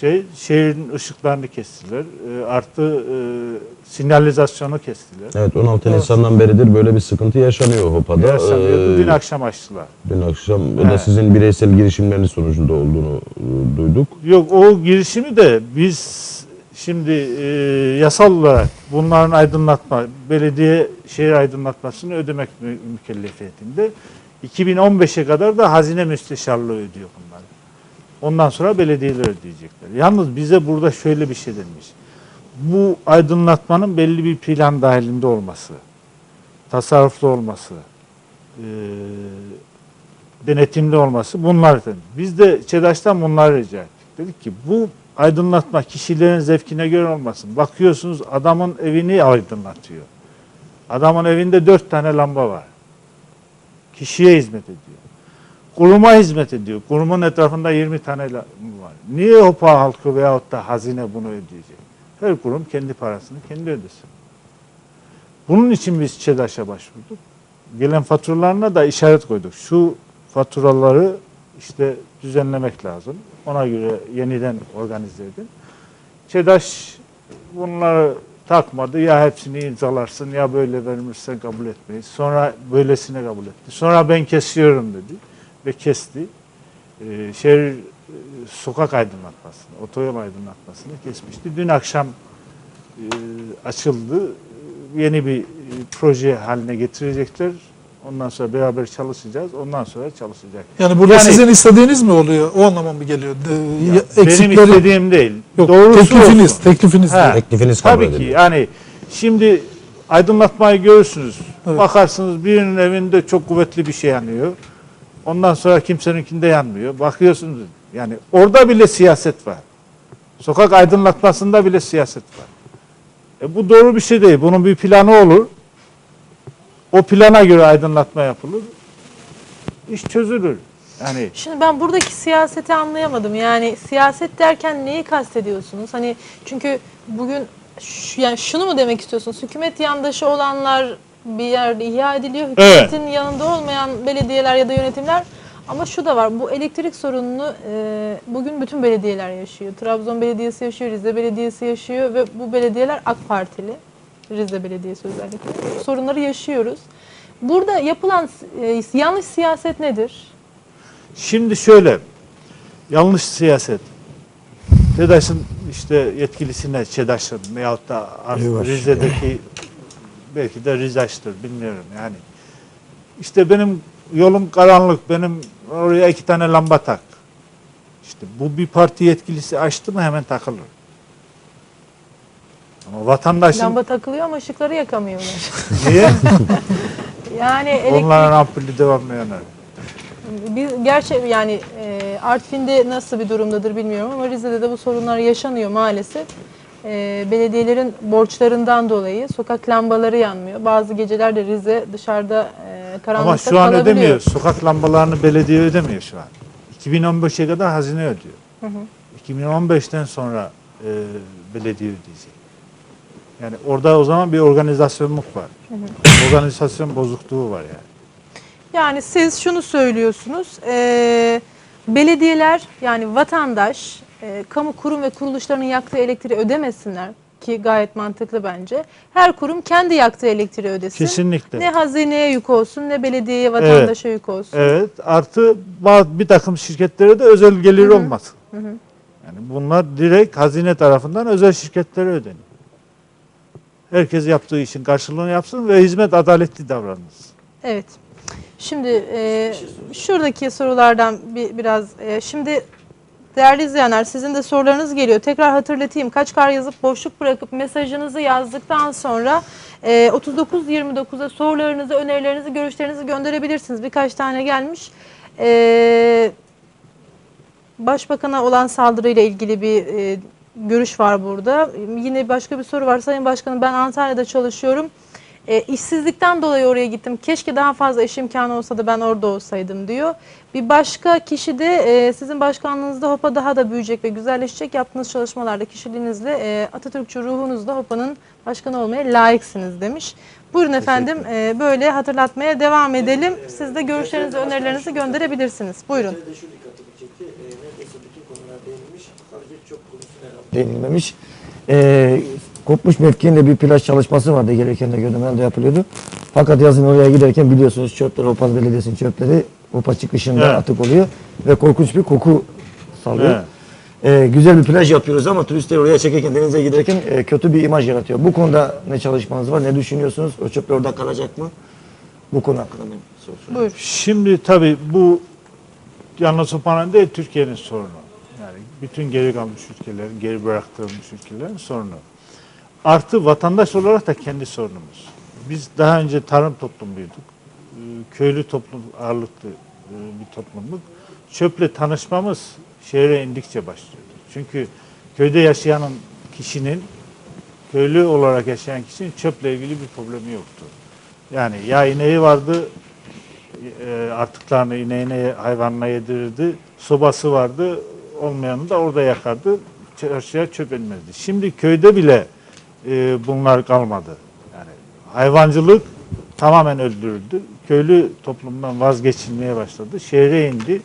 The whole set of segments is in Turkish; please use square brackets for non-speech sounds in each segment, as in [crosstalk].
şey şehrin ışıklarını kestiler. E, artı e, sinyalizasyonu kestiler. Evet 16 Nisan'dan beridir böyle bir sıkıntı yaşanıyor Hopa'da. Yaşanıyordu. Ee, Dün akşam açtılar. dün akşam o da Evet. sizin bireysel girişimleriniz sonucunda olduğunu e, duyduk. Yok o girişimi de biz şimdi e, yasal olarak bunların aydınlatma, belediye şehir aydınlatmasını ödemek mü- mükellefiyetinde. 2015'e kadar da hazine müsteşarlığı ödüyor bunları. Ondan sonra belediyeler ödeyecekler. Yalnız bize burada şöyle bir şey denmiş. Bu aydınlatmanın belli bir plan dahilinde olması, tasarruflu olması, e, denetimli olması bunlar. Biz de ÇEDAŞ'tan bunları rica ettik. Dedik ki bu aydınlatma kişilerin zevkine göre olmasın. Bakıyorsunuz adamın evini aydınlatıyor. Adamın evinde dört tane lamba var. Kişiye hizmet ediyor. Kuruma hizmet ediyor. Kurumun etrafında 20 tane var. Niye Hopa halkı veyahut da hazine bunu ödeyecek? Her kurum kendi parasını kendi ödesin. Bunun için biz ÇEDAŞ'a başvurduk. Gelen faturalarına da işaret koyduk. Şu faturaları işte düzenlemek lazım. Ona göre yeniden organize edin. ÇEDAŞ bunları takmadı. Ya hepsini imzalarsın ya böyle verilmişse kabul etmeyiz. Sonra böylesine kabul etti. Sonra ben kesiyorum dedi ve kesti. Ee, şehir e, sokak aydınlatmasını, otoyol aydınlatmasını kesmişti. Dün akşam e, açıldı. Yeni bir e, proje haline getirecekler. Ondan sonra beraber çalışacağız. Ondan sonra çalışacak. Yani burada Yani- sizin istediğiniz mi oluyor? O anlama mı geliyor? De- Ya, ya- benim eksikleri istediğim değil. yok. Doğrusu teklifiniz, olsun. teklifiniz. Ha. Teklifiniz kabul Tabii ki yani şimdi aydınlatmayı görürsünüz. Evet. Bakarsınız birinin evinde çok kuvvetli bir şey yanıyor. Ondan sonra kimseninkinde yanmıyor. Bakıyorsunuz yani orada bile siyaset var. Sokak aydınlatmasında bile siyaset var. E bu doğru bir şey değil. Bunun bir planı olur. O plana göre aydınlatma yapılır. İş çözülür. Yani Şimdi ben buradaki siyaseti anlayamadım. Yani siyaset derken neyi kastediyorsunuz? Hani çünkü bugün şu, yani şunu mu demek istiyorsunuz? Hükümet yandaşı olanlar bir yerde ihya ediliyor. Hükümetin yanında olmayan belediyeler ya da yönetimler ama şu da var. Bu elektrik sorununu e, bugün bütün belediyeler yaşıyor. Trabzon Belediyesi yaşıyor, Rize Belediyesi yaşıyor ve bu belediyeler AK Partili. Rize Belediyesi özellikle. Sorunları yaşıyoruz. Burada yapılan e, yanlış siyaset nedir? Şimdi şöyle, yanlış siyaset. TEDAŞ'ın işte yetkilisine ÇEDAŞ'ın veyahut da Eyvah. Rize'deki belki de Rizaç'tır bilmiyorum yani. İşte benim yolum karanlık, benim oraya iki tane lamba tak. İşte bu bir parti yetkilisi açtı mı hemen takılır. Ama vatandaşın Lamba takılıyor ama ışıkları yakamıyorlar. [laughs] niye? Yani elektrik, Onların ampulü devamlı yanar. biz gerçek yani e, Artvin'de nasıl bir durumdadır bilmiyorum ama Rize'de de bu sorunlar yaşanıyor maalesef. E, belediyelerin borçlarından dolayı sokak lambaları yanmıyor. Bazı geceler de Rize dışarıda e, karanlıkta Ama şu an kalabiliyor. ödemiyor. Sokak lambalarını belediye ödemiyor şu an. 2015'e kadar hazine ödüyor. 2015'ten sonra e, belediye ödeyecek. Yani orada o zaman bir organizasyonluk var. Organizasyon bozukluğu var yani. Yani siz şunu söylüyorsunuz, e, belediyeler yani vatandaş e, kamu kurum ve kuruluşlarının yaktığı elektriği ödemesinler ki gayet mantıklı bence. Her kurum kendi yaktığı elektriği ödesin. Kesinlikle. Ne hazineye yük olsun ne belediyeye vatandaşa yük olsun. Evet. Artı bazı bir takım şirketlere de özel gelir olmasın. Yani bunlar direkt hazine tarafından özel şirketlere ödeniyor. Herkes yaptığı işin karşılığını yapsın ve hizmet adaletli davranılsın. Evet. Şimdi e, şuradaki sorulardan bir, biraz e, şimdi değerli izleyenler sizin de sorularınız geliyor. Tekrar hatırlatayım. Kaç kar yazıp boşluk bırakıp mesajınızı yazdıktan sonra e, 3929'a sorularınızı, önerilerinizi, görüşlerinizi gönderebilirsiniz. Birkaç tane gelmiş. E, Başbakan'a olan saldırıyla ilgili bir e, görüş var burada. Yine başka bir soru var. Sayın Başkanım ben Antalya'da çalışıyorum. E, işsizlikten dolayı oraya gittim. Keşke daha fazla iş imkanı olsa da ben orada olsaydım diyor. Bir başka kişi de e, sizin başkanlığınızda HOPA daha da büyüyecek ve güzelleşecek. Yaptığınız çalışmalarda kişiliğinizle e, Atatürkçü ruhunuzla HOPA'nın başkanı olmaya layıksınız demiş. Buyurun efendim e, böyle hatırlatmaya devam edelim. Siz de görüşlerinizi, önerilerinizi gönderebilirsiniz. Buyurun. Meselede şu dikkatimi çekti. E, neredeyse bütün konular değinilmiş. değinilmemiş. Ee, kopmuş mevkiinde bir plaj çalışması vardı gereken de gördüm ben de yapılıyordu. Fakat yazın oraya giderken biliyorsunuz çöpler Opaz Belediyesi'nin çöpleri Opa çıkışında Evet. atık oluyor ve korkunç bir koku salıyor. Evet. Ee, güzel bir plaj yapıyoruz ama turistler oraya çekerken denize giderken e, kötü bir imaj yaratıyor. Bu konuda ne çalışmanız var? Ne düşünüyorsunuz? O çöpler orada kalacak mı? Bu konu hakkında ne soru sorayım. Buyur. Şimdi tabii bu yalnız Sopan'ın değil Türkiye'nin sorunu. Yani bütün geri kalmış ülkelerin, geri bıraktırılmış ülkelerin sorunu. Artı vatandaş olarak da kendi sorunumuz. Biz daha önce tarım toplumuyduk. Ee, Köylü toplum ağırlıklı e, bir toplumluk. Çöple tanışmamız şehre indikçe başlıyor. Çünkü köyde yaşayanın kişinin köylü olarak yaşayan kişinin çöple ilgili bir problemi yoktu. Yani ya ineği vardı e, artıklarını ineğine hayvanına yedirirdi. Sobası vardı. Olmayanı da orada yakardı. Çarşıya çöp inmezdi. Şimdi köyde bile e, bunlar kalmadı. Yani hayvancılık tamamen öldürüldü. Köylü toplumdan vazgeçilmeye başladı. Şehre indi.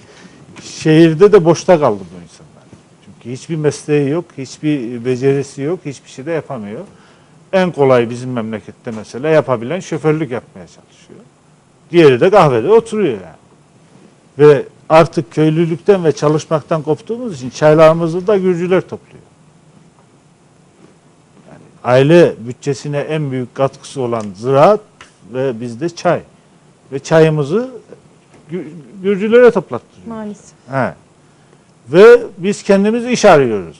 Şehirde de boşta kaldı bu insanlar. Çünkü hiçbir mesleği yok, hiçbir becerisi yok, hiçbir şey de yapamıyor. En kolay bizim memlekette mesela yapabilen şoförlük yapmaya çalışıyor. Diğeri de kahvede oturuyor yani. Ve artık köylülükten ve çalışmaktan koptuğumuz için çaylarımızı da Gürcüler topluyor. Aile bütçesine en büyük katkısı olan ziraat ve bizde çay. Ve çayımızı Gü- Gürcülere toplattırıyor. Maalesef. He. Ve biz kendimiz iş arıyoruz.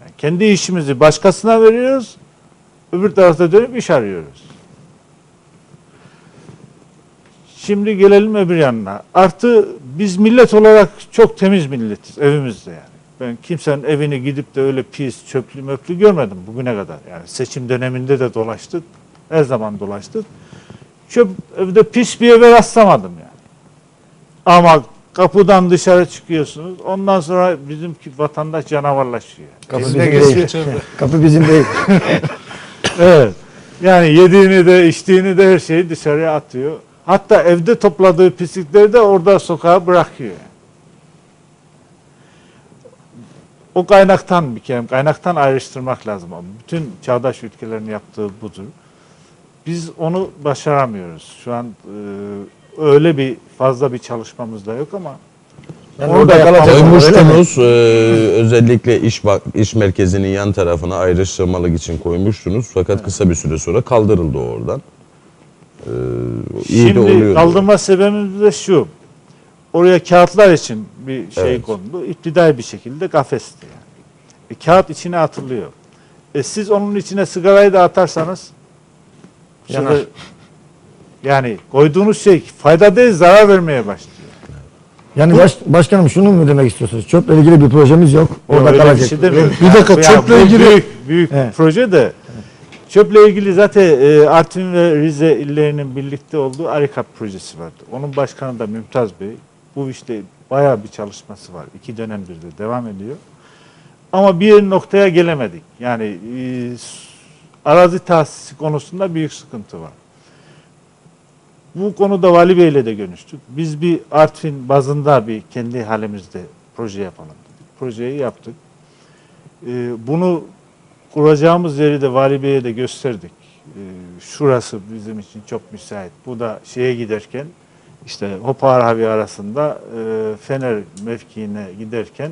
Yani kendi işimizi başkasına veriyoruz. Öbür tarafta dönüp iş arıyoruz. Şimdi gelelim öbür yanına. Artı biz millet olarak çok temiz milletiz evimizde yani. Ben kimsenin evini gidip de öyle pis, çöplü, möplü görmedim bugüne kadar. Yani seçim döneminde de dolaştık. Her zaman dolaştık. Çöp evde pis bir eve rastlamadım yani. Ama kapıdan dışarı çıkıyorsunuz. Ondan sonra bizimki vatandaş canavarlaşıyor. Kapı bizim değil. [laughs] Kapı bizim değil. Evet. Yani yediğini de içtiğini de her şeyi dışarıya atıyor. Hatta evde topladığı pislikleri de orada sokağa bırakıyor. yani. O kaynaktan bir kere kaynaktan ayrıştırmak lazım. Bütün çağdaş ülkelerin yaptığı budur. Biz onu başaramıyoruz. Şu an e, öyle bir fazla bir çalışmamız da yok ama Yani orada? Koymuştunuz e, özellikle iş bak iş merkezinin yan tarafına ayrıştırmalık için koymuştunuz. Fakat kısa bir süre sonra kaldırıldı oradan. E, iyi de Şimdi oluyor. kaldırma sebebimiz de şu. Oraya kağıtlar için bir şey Evet. kondu. İptidai bir şekilde kafesti yani. E, kağıt içine atılıyor. E, siz onun içine sigarayı da atarsanız Yanar. sigara- yani koyduğunuz şey fayda değil zarar vermeye başlıyor. Yani baş, başkanım şunu mu demek istiyorsunuz? Çöple ilgili bir projemiz yok. Orada Öyle kalacak. Bir, şey demiyorum. Bir dakika, Yani çöple ilgili- büyük, büyük Evet. proje de çöple ilgili zaten e, Artvin ve Rize illerinin birlikte olduğu ARİKAP projesi vardı. Onun başkanı da Mümtaz Bey. Bu işte bayağı bir çalışması var. İki dönemdir de devam ediyor. Ama bir noktaya gelemedik. Yani e, arazi tahsisi konusunda büyük sıkıntı var. Bu konuda Vali Bey ile de görüştük. Biz bir Artvin bazında bir kendi halimizde proje yapalım. dedik. Projeyi yaptık. Ee, bunu kuracağımız yeri de Vali Bey'e de gösterdik. Ee, şurası bizim için çok müsait. Bu da şeye giderken işte Hopar Havi arasında e, Fener mevkiine giderken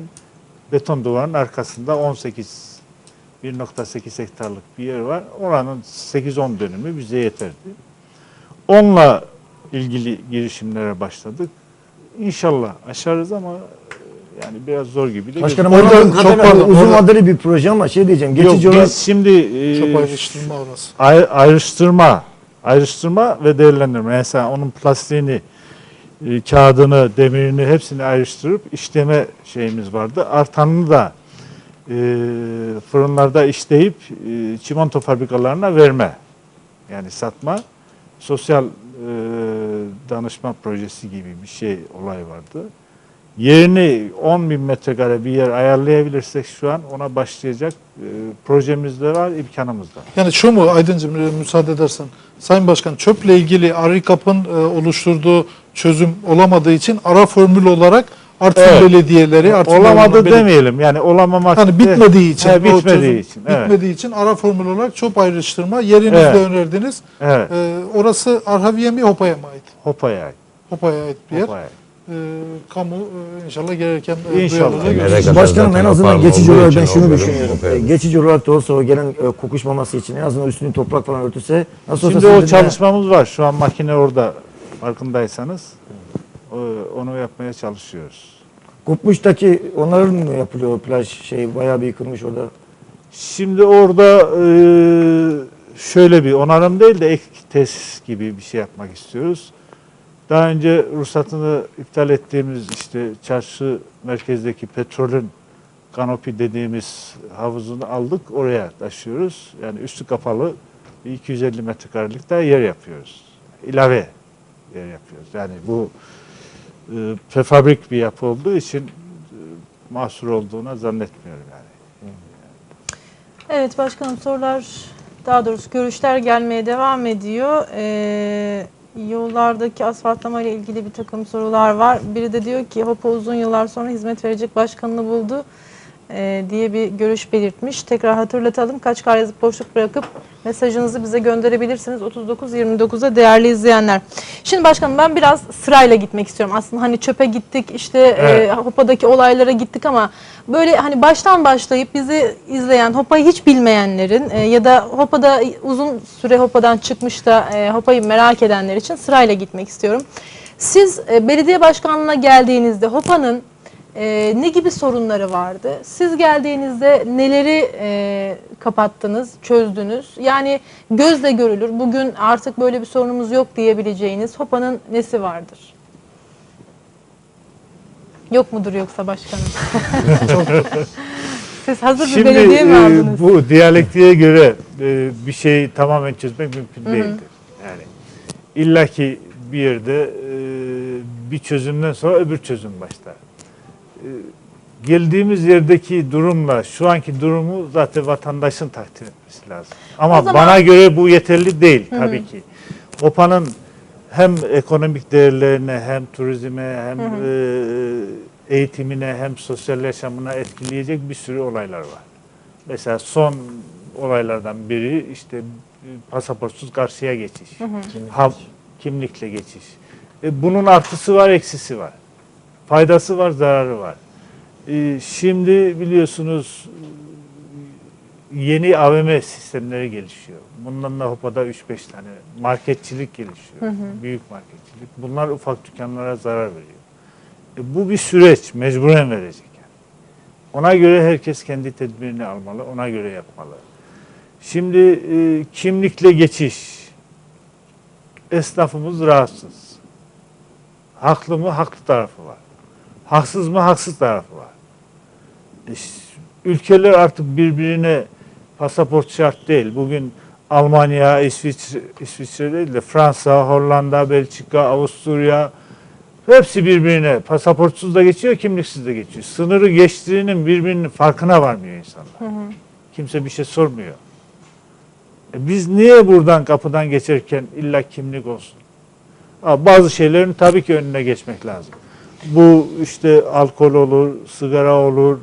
beton duvarın arkasında 18 1.8 hektarlık bir yer var. Oranın 8-10 dönümü bize yeterdi. Onunla ilgili girişimlere başladık. İnşallah aşarız ama e, yani biraz zor gibi de Başkanım. Orada- orada, çok çok pardon, uzun orada- vadeli bir proje ama şey diyeceğim. Yok, Geçici olarak biz şimdi e, Çok ayrıştırma orası. ay- ayrıştırma, ayrıştırma ve değerlendirme. Mesela onun plastiğini, e, kağıdını, demirini hepsini ayrıştırıp işleme şeyimiz vardı. Artanını da e, fırınlarda işleyip e, çimento fabrikalarına verme. Yani satma. Sosyal e, danışma projesi gibi bir şey olay vardı. Yerini 10 bin metrekare bir yer ayarlayabilirsek şu an ona başlayacak e, projemiz de var, imkanımız da. var. Yani şu mu Aydıncığım e, müsaade edersen. Sayın Başkan çöple ilgili ARİKAP'ın e, oluşturduğu çözüm olamadığı için ara formül olarak Artvin Evet. belediyeleri, Artvin Olamadı demeyelim. Yani olamamak. Hani bitmediği için. He, bitmediği çözüm için. Evet. Bitmediği için ara formül olarak çöp ayrıştırma yerinizde Evet. önerdiniz. Evet. Ee, orası Arhaviye mi Hopa'ya mı ait? Hopaya. Hopa'ya ait bir yer. Hopaya. Ee, kamu e, inşallah gereken e, İnşallah. duyarlılığı Nereye gösterecek. kadar Başkanım zaten en azından geçici olduğu olarak ben için şunu o bölüm düşünüyorum. opera. E, Geçici olarak da olsa o gelen e, kokuşmaması için en azından üstünü toprak falan örtülse nasıl Şimdi olsa o sizin de- çalışmamız var. Şu an makine orada farkındaysanız. O- Onu yapmaya çalışıyoruz. Kupmuş'taki onların mı yapılıyor o plaj şey bayağı bir yıkılmış orada. Şimdi orada e, şöyle bir onarım değil de ek tesis gibi bir şey yapmak istiyoruz. Daha önce ruhsatını iptal ettiğimiz işte çarşı merkezdeki petrolün kanopi dediğimiz havuzunu aldık oraya taşıyoruz. Yani üstü kapalı bir 250 metrekarelik daha yer yapıyoruz. İlave yer yapıyoruz. Yani bu e, prefabrik bir yapı olduğu için e, mahsur olduğuna zannetmiyorum yani. Evet başkanım sorular daha doğrusu görüşler gelmeye devam ediyor. Ee, yollardaki asfaltlama ile ilgili bir takım sorular var. Biri de diyor ki Hopa uzun yıllar sonra hizmet verecek başkanını buldu ee, diye bir görüş belirtmiş. Tekrar hatırlatalım. Kaç kare yazıp boşluk bırakıp mesajınızı bize gönderebilirsiniz. 39-29'a değerli izleyenler. Şimdi başkanım ben biraz sırayla gitmek istiyorum. Aslında hani çöpe gittik işte e, Evet. Hopa'daki olaylara gittik ama böyle hani baştan başlayıp bizi izleyen Hopa'yı hiç bilmeyenlerin e, ya da Hopa'da uzun süre Hopa'dan çıkmış da e, Hopa'yı merak edenler için sırayla gitmek istiyorum. Siz e, belediye başkanlığına geldiğinizde Hopa'nın e, ne gibi sorunları vardı? Siz geldiğinizde neleri e, kapattınız, çözdünüz? Yani gözle görülür. Bugün artık böyle bir sorunumuz yok diyebileceğiniz Hopa'nın nesi vardır? Yok mudur yoksa başkanım? [laughs] Siz hazır bir Şimdi belediye mi e, aldınız? bu diyalektiğe göre e, bir şeyi tamamen çözmek mümkün değildir. Yani illaki bir yerde e, bir çözümden sonra öbür çözüm başlar. E, geldiğimiz yerdeki durumla şu anki durumu zaten vatandaşın takdir etmesi lazım. Ama O zaman- bana göre bu yeterli değil tabii ki. OPA'nın hem ekonomik değerlerine hem turizme hem e, eğitimine hem sosyal yaşamına etkileyecek bir sürü olaylar var. Mesela son olaylardan biri işte e, pasaportsuz karşıya geçiş. Ha, kimlikle geçiş. E, bunun artısı var, eksisi var. Faydası var, zararı var. E, şimdi biliyorsunuz yeni AVM sistemleri gelişiyor. Bundan da Hopa'da 3-5 tane marketçilik gelişiyor. Büyük marketçilik. Bunlar ufak dükkanlara zarar veriyor. E, bu bir süreç. Mecburen verecek. Yani. Ona göre herkes kendi tedbirini almalı. Ona göre yapmalı. Şimdi e, kimlikle geçiş. Esnafımız rahatsız. Haklı mı? Haklı tarafı var. Haksız mı? Haksız tarafı var. E, ülkeler artık birbirine pasaport şart değil. Bugün Almanya, İsviçre, İsviçre değil de Fransa, Hollanda, Belçika, Avusturya hepsi birbirine pasaportsuz da geçiyor, kimliksiz de geçiyor. Sınırı geçtiğinin birbirinin farkına varmıyor insanlar. Kimse bir şey sormuyor. E biz niye buradan kapıdan geçerken illa kimlik olsun? Ha, bazı şeylerin tabii ki önüne geçmek lazım. Bu işte alkol olur, sigara olur,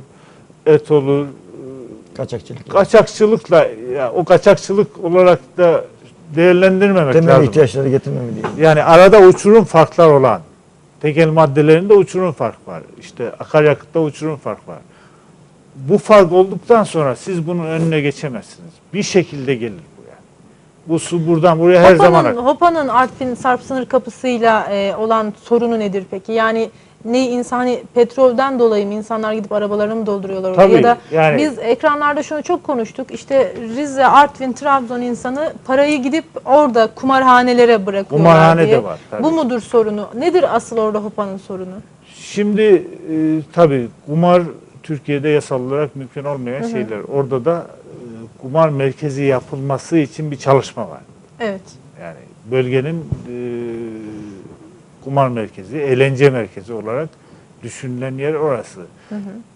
et olur, Kaçakçılık. kaçakçılıkla ya o kaçakçılık olarak da değerlendirmemek Temel lazım. ihtiyaçları getirmemi diye. Yani arada uçurum farklar olan tekel maddelerinde uçurum fark var. İşte akaryakıtta uçurum fark var. Bu fark olduktan sonra siz bunun önüne geçemezsiniz. Bir şekilde gelir bu yani. Bu su buradan buraya her zaman. Hopa'nın Artvin Sarp sınır kapısıyla e, olan sorunu nedir peki? Yani ne insani petrolden dolayı mı insanlar gidip arabalarını mı dolduruyorlar orada? Tabii, ya da yani- biz ekranlarda şunu çok konuştuk. İşte Rize, Artvin, Trabzon insanı parayı gidip orada kumarhanelere bırakıyorlar Kumarhane diye. de var, tabii. Bu mudur sorunu? Nedir asıl orada Hopa'nın sorunu? Şimdi e, tabii kumar Türkiye'de yasal olarak mümkün olmayan şeyler. Orada da e, kumar merkezi yapılması için bir çalışma var. Evet. Yani bölgenin e, kumar merkezi, eğlence merkezi olarak düşünülen yer orası.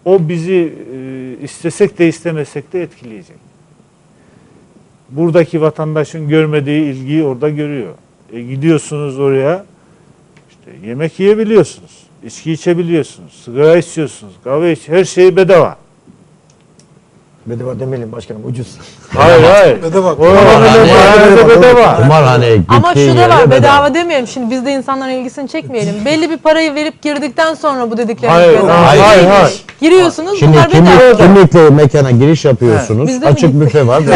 O bizi e, istesek de istemesek de etkileyecek. Buradaki vatandaşın görmediği ilgiyi orada görüyor. E, gidiyorsunuz oraya, işte yemek yiyebiliyorsunuz, içki içebiliyorsunuz, sigara içiyorsunuz, kahve iç, her şey bedava. Bedava demeyelim başkanım ucuz. Hayır hayır. Bedava. Oralarda bedava. bedava. Kumarhaneye gittiğin Ama şu da var bedava bedava. demeyelim şimdi biz de insanların ilgisini çekmeyelim. Belli bir parayı verip girdikten sonra bu dediklerimiz Hayır, bedava. hayır, hayır, hayır. Giriyorsunuz Şimdi bunlar bedava. kimlik, kimlikle mekana giriş yapıyorsunuz. Biz de mi Açık gittik? büfe var. [laughs]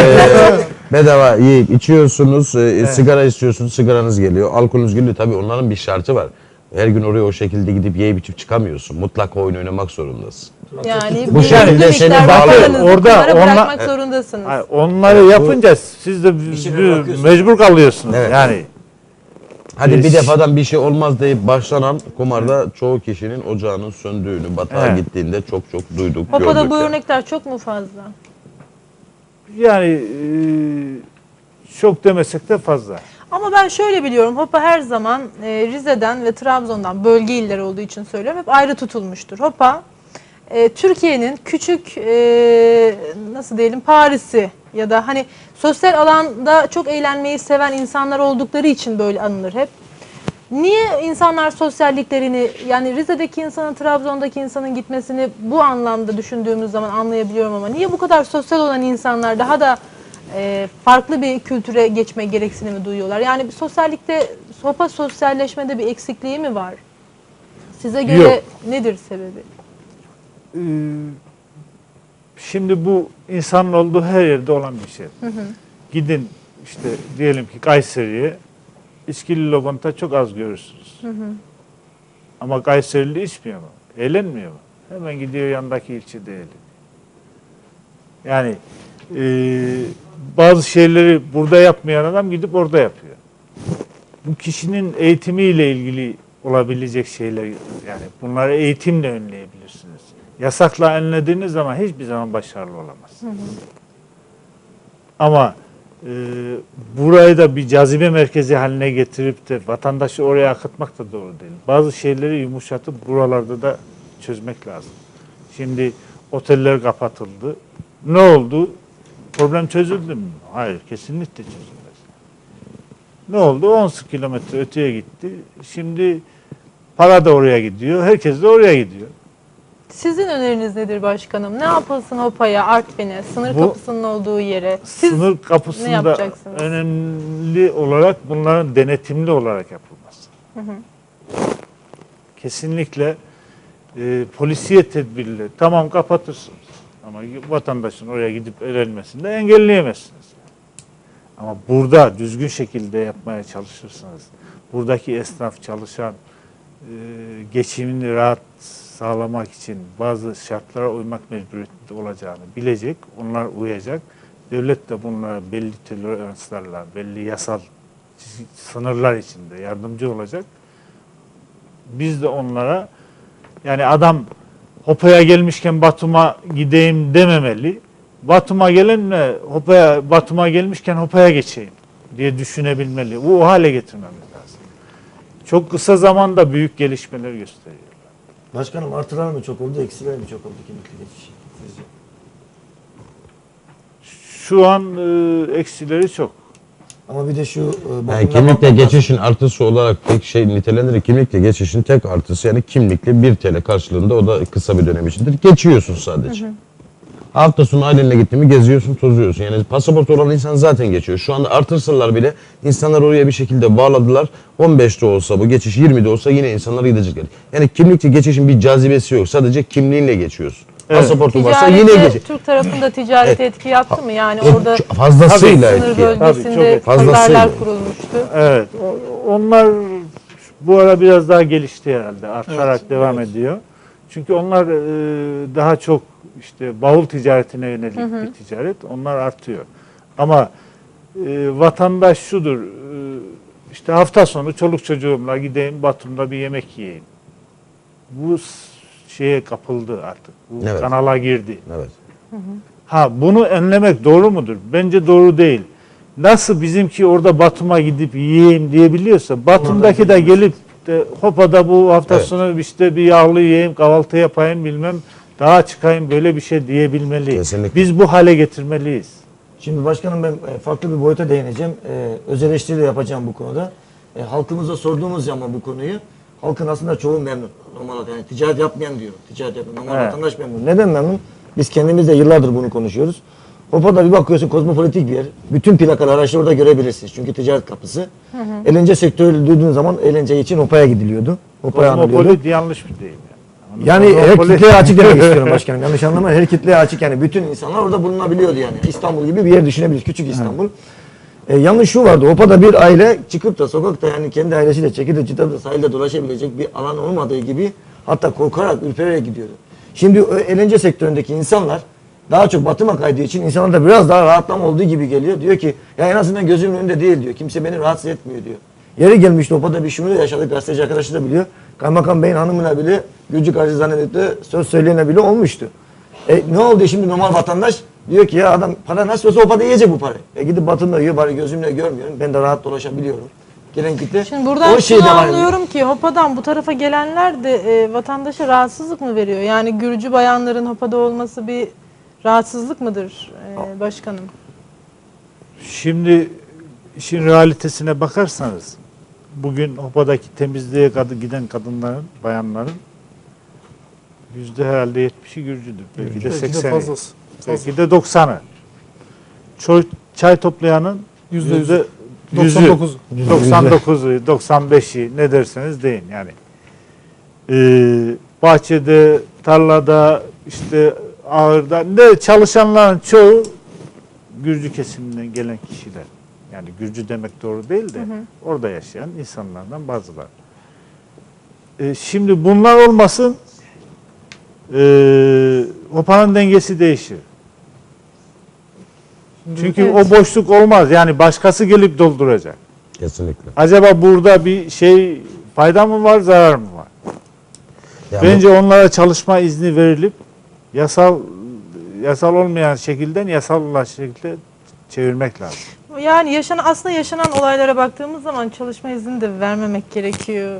Ee, bedava yiyip içiyorsunuz. Ee, Sigara istiyorsunuz. Sigaranız geliyor. Alkolünüz geliyor. Tabii onların bir şartı var. Her gün oraya o şekilde gidip yiyip içip çıkamıyorsun. Mutlaka oyun oynamak zorundasın. Yani Bu bir şekilde seni bağlıyor. Orada onla- bırakmak zorundasınız. Hayır, onları yapınca siz de mecbur kalıyorsunuz. Evet. Yani Hadi bir defadan bir şey olmaz deyip başlanan kumarda çoğu kişinin ocağının söndüğünü, batağa Evet. gittiğinde çok çok duyduk, gördük. bu yani. örnekler çok mu fazla? yani e, çok demesek de fazla. Ama ben şöyle biliyorum. Hopa her zaman e, Rize'den ve Trabzon'dan bölge iller olduğu için söylüyorum. Hep ayrı tutulmuştur. Hopa e, Türkiye'nin küçük e, nasıl diyelim Paris'i ya da hani sosyal alanda çok eğlenmeyi seven insanlar oldukları için böyle anılır hep. Niye insanlar sosyalliklerini yani Rize'deki insanın Trabzon'daki insanın gitmesini bu anlamda düşündüğümüz zaman anlayabiliyorum ama niye bu kadar sosyal olan insanlar daha da e, farklı bir kültüre geçme gereksinimi duyuyorlar? Yani bir sosyallikte sopa sosyalleşmede bir eksikliği mi var? Size göre Yok. nedir sebebi? Ee, şimdi bu insanın olduğu her yerde olan bir şey. Gidin işte diyelim ki Kayseri'ye içkili lokanta çok az görürsünüz. Ama Kayserili içmiyor mu? Eğlenmiyor mu? Hemen gidiyor yandaki ilçede eğleniyor. Yani e, bazı şeyleri burada yapmayan adam gidip orada yapıyor. Bu kişinin eğitimiyle ilgili olabilecek şeyler yani bunları eğitimle önleyebilirsiniz. Yasakla önlediğiniz zaman hiçbir zaman başarılı olamazsınız. Ama e, burayı da bir cazibe merkezi haline getirip de vatandaşı oraya akıtmak da doğru değil. Bazı şeyleri yumuşatıp buralarda da çözmek lazım. Şimdi oteller kapatıldı. Ne oldu? Problem çözüldü mü? Hayır, kesinlikle çözülmez. Ne oldu? 10 kilometre öteye gitti. Şimdi para da oraya gidiyor. Herkes de oraya gidiyor. Sizin öneriniz nedir başkanım? Ne yapılsın Hopa'ya, Artvin'e, sınır Bu- kapısının olduğu yere? Siz Sınır ne kapısında yapacaksınız? önemli olarak bunların denetimli olarak yapılması. Kesinlikle e, polisiye tedbirle tamam kapatırsınız ama vatandaşın oraya gidip eğlenmesini de engelleyemezsiniz. Ama burada düzgün şekilde yapmaya çalışırsınız. Buradaki esnaf çalışan e, geçimini rahat sağlamak için bazı şartlara uymak mecburiyetinde olacağını bilecek, onlar uyacak. Devlet de bunlara belli toleranslarla, belli yasal sınırlar içinde yardımcı olacak. Biz de onlara yani adam Hopa'ya gelmişken Batum'a gideyim dememeli. Batum'a gelenle Hopa'ya Batum'a gelmişken Hopa'ya geçeyim diye düşünebilmeli. Bu o hale getirmemiz lazım. Çok kısa zamanda büyük gelişmeler gösteriyor. Başkanım artılar mı çok oldu, eksiler mi çok oldu kimlikli geçiş? Sizce? Şu an e, eksileri çok. Ama bir de şu e, Yani kimlikle geçişin artısı olarak tek şey nitelendirir. Kimlikle geçişin tek artısı yani kimlikle 1 TL karşılığında o da kısa bir dönem içindir. Geçiyorsun sadece. Hafta sonu ailenle gittin mi geziyorsun, tozuyorsun. Yani pasaport olan insan zaten geçiyor. Şu anda artırsalar bile insanlar oraya bir şekilde bağladılar. 15'te olsa bu geçiş 20'de olsa yine insanlar gidecekler. Yani kimlikle geçişin bir cazibesi yok. Sadece kimliğinle geçiyorsun. Evet. Pasaportun varsa yine geç. Türk tarafında ticarete etki yaptı mı? Yani E, orada fazlasıyla sınır etki. Bölgesinde çok. Fazlasıyla. kurulmuştu. Evet. o- Onlar bu ara biraz daha gelişti herhalde. Artarak Evet, devam evet. ediyor. Çünkü onlar e, daha çok işte bavul ticaretine yönelik bir ticaret. Onlar artıyor. Ama e, vatandaş şudur. e, işte hafta sonu çoluk çocuğumla gideyim Batum'da bir yemek yiyeyim. Bu s- şeye kapıldı artık. Bu Evet. kanala girdi. Evet. Ha bunu önlemek doğru mudur? Bence doğru değil. Nasıl bizimki orada Batum'a gidip yiyeyim diyebiliyorsa Batum'daki de gelip de Hopa'da bu hafta Evet. sonu işte bir yağlı yiyeyim, kahvaltı yapayım bilmem daha çıkayım böyle bir şey diyebilmeli. Kesinlikle. Biz bu hale getirmeliyiz. Şimdi başkanım ben e, farklı bir boyuta değineceğim. E, öz eleştiri de yapacağım bu konuda. E, halkımıza sorduğumuz zaman bu konuyu halkın aslında çoğu memnun. Normal olarak yani ticaret yapmayan diyor. Ticaret yapmayan. Normal Evet. vatandaş memnun. Neden memnun? Biz kendimiz de yıllardır bunu konuşuyoruz. Hopa'da bir bakıyorsun kozmopolitik bir yer. Bütün plakalı araçları orada görebilirsiniz. Çünkü ticaret kapısı. Eğlence sektörü duyduğun zaman eğlence için Hopa'ya gidiliyordu. Hopa'ya anılıyordu. Kozmopolit yanlış bir deyim. Yani, Yani her kitleye açık demek [laughs] istiyorum başkanım. Yanlış anlamayın. Her kitleye açık yani. Bütün insanlar orada bulunabiliyordu yani. İstanbul gibi bir yer düşünebiliriz. Küçük İstanbul. E, yalnız şu vardı. Opa'da bir aile çıkıp da sokakta yani kendi ailesiyle çekilip çıtıp da sahilde dolaşabilecek bir alan olmadığı gibi hatta korkarak, ürpererek gidiyordu. Şimdi eğlence sektöründeki insanlar daha çok batıma kaydığı için insanlarda biraz daha rahatlama olduğu gibi geliyor. Diyor ki ya en azından gözümün önünde değil diyor. Kimse beni rahatsız etmiyor diyor. Yeri gelmişti Opa'da bir şunu da yaşadık. Gazeteci arkadaşı da biliyor. Kaymakam Bey'in hanımına bile Gülcü karşı zannedip de söz söyleyene bile olmuştu. E ne oldu şimdi normal vatandaş? Diyor ki ya adam para nasıl olsa Opa'da yiyecek bu parayı. E gidip Batı'nda yiyor bari gözümle görmüyorum. Ben de rahat dolaşabiliyorum. Gelen kitle Şimdi buradan o şey şunu de var. anlıyorum ki Hopa'dan bu tarafa gelenler de e, vatandaşa rahatsızlık mı veriyor? Yani Gürcü bayanların Hopa'da olması bir rahatsızlık mıdır e, başkanım? Şimdi işin realitesine bakarsanız bugün Hopa'daki temizliğe giden kadınların, bayanların yüzde herhalde yetmişi Gürcüdür. Belki de Belki de sekseni. fazlası. Belki de doksanı. Çay, çay toplayanın Yüzde yüzde yüzü. yüzü, 99'u. 99'u, 95'i ne derseniz deyin yani. Ee, bahçede, tarlada, işte ağırda ne çalışanların çoğu Gürcü kesiminden gelen kişiler. Yani Gürcü demek doğru değil de orada yaşayan insanlardan bazıları. Ee, şimdi bunlar olmasın ee, hopanın dengesi değişir. Çünkü Evet. o boşluk olmaz. Yani başkası gelip dolduracak. Kesinlikle. Acaba burada bir şey fayda mı var, zarar mı var? Yani Bence onlara çalışma izni verilip yasal yasal olmayan şekilden yasal olan şekilde çevirmek lazım. Yani yaşanan aslında yaşanan olaylara baktığımız zaman çalışma izni de vermemek gerekiyor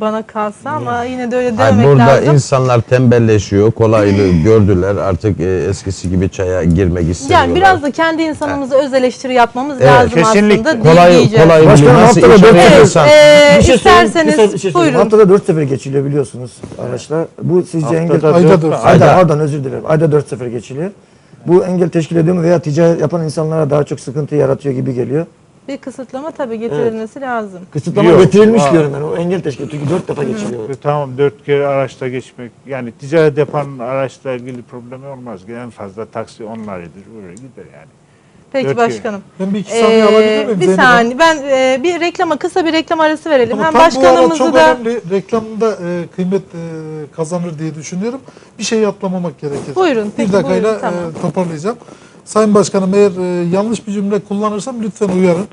bana kalsa ama yine de öyle Hayır, dememek burada lazım. insanlar tembelleşiyor, kolaylığı gördüler. Artık e, eskisi gibi çaya girmek istemiyorlar. Yani biraz da kendi insanımıza öz eleştiri yapmamız Evet, lazım kesinlikle. aslında. kolay dinleyeceğiz. kolay Başkanım, nasıl haftada dört yapıyor kere- insan? Bir şey söyleyeyim, isterseniz bir şey- bir şey söyleyeyim. buyurun. Haftada dört sefer geçiliyor biliyorsunuz araçlar. Bu sizce engel... Ayda dört-. Ayda, Ayda. pardon özür dilerim. Ayda dört sefer geçiliyor. Bu engel teşkil ediyor mu veya ticaret yapan insanlara daha çok sıkıntı yaratıyor gibi geliyor. Bir kısıtlama tabii getirilmesi lazım. Kısıtlama Yok. getirilmiş Aa. diyorum ben. O engel teşkil ediyor. Çünkü dört defa geçiliyor. E, Tamam dört kere araçta geçmek yani ticaret yapan araçla ilgili problemi olmaz. En fazla taksi onlarıdır. Öyle gider yani. Peki Dört başkanım. Ben bir iki saniye Ee, alabilir miyim? bir Zeynep Hanım? saniye. Ben e, bir reklama kısa bir reklam arası verelim. Ama Hem tam bu ara başkanımızı çok da önemli reklamda e, kıymet e, kazanır diye düşünüyorum. Bir şey atlamamak gerekir. Buyurun, Bir peki, dakikayla buyurun, tamam. e, toparlayacağım. Sayın Başkanım eğer e, yanlış bir cümle kullanırsam lütfen uyarın.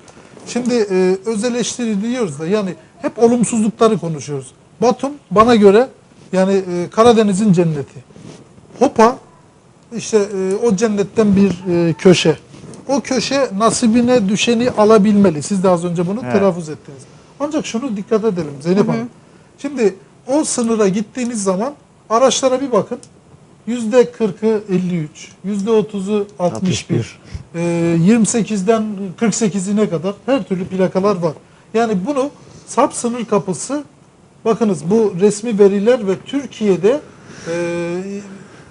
Şimdi e, öz eleştiri diyoruz da yani hep olumsuzlukları konuşuyoruz. Batum bana göre yani e, Karadeniz'in cenneti. Hopa işte e, o cennetten bir e, köşe. O köşe nasibine düşeni alabilmeli. Siz de az önce bunu Evet. telaffuz ettiniz. Ancak şunu dikkat edelim Zeynep Hanım. Şimdi o sınıra gittiğiniz zaman araçlara bir bakın. Yüzde 40'ı 53, yüzde 30'u 61, e, 28'den 48'ine kadar her türlü plakalar var. Yani bunu Sarp sınır kapısı bakınız bu resmi veriler ve Türkiye'de e,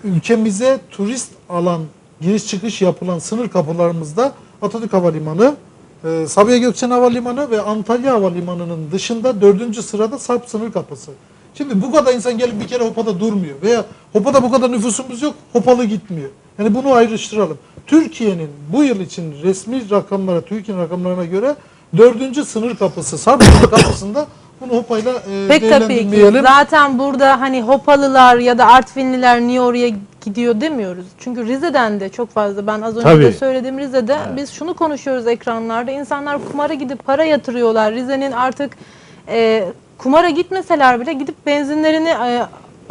ülkemize turist alan giriş çıkış yapılan sınır kapılarımızda Atatürk Havalimanı, e, Sabiha Gökçen Havalimanı ve Antalya Havalimanı'nın dışında dördüncü sırada Sarp sınır kapısı. Şimdi bu kadar insan gelip bir kere Hopa'da durmuyor veya Hopa'da bu kadar nüfusumuz yok, Hopalı gitmiyor. Yani bunu ayrıştıralım. Türkiye'nin bu yıl için resmi rakamlara, Türkiye'nin rakamlarına göre dördüncü sınır kapısı, Sarp sınır kapısında bunu Hopa'yla e, pek tabii ki. Zaten burada hani Hopalılar ya da Artvinliler niye oraya gidiyor demiyoruz. Çünkü Rize'den de çok fazla ben az önce Tabii. de söylediğim Rize'de biz şunu konuşuyoruz ekranlarda. İnsanlar kumara gidip para yatırıyorlar. Rize'nin artık e, kumara gitmeseler bile gidip benzinlerini e,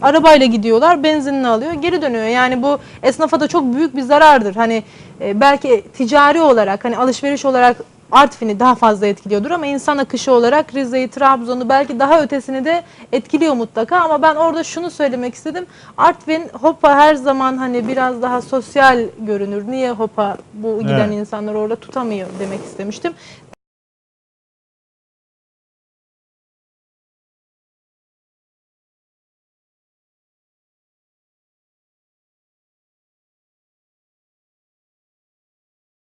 arabayla gidiyorlar, benzinini alıyor, geri dönüyor. Yani bu esnafa da çok büyük bir zarardır. Hani e, belki ticari olarak, hani alışveriş olarak Artvin'i daha fazla etkiliyordur ama insan akışı olarak Rize'yi, Trabzon'u belki daha ötesini de etkiliyor mutlaka. Ama ben orada şunu söylemek istedim. Artvin, Hopa her zaman hani biraz daha sosyal görünür. Niye Hopa bu giden Evet. insanlar orada tutamıyor demek istemiştim.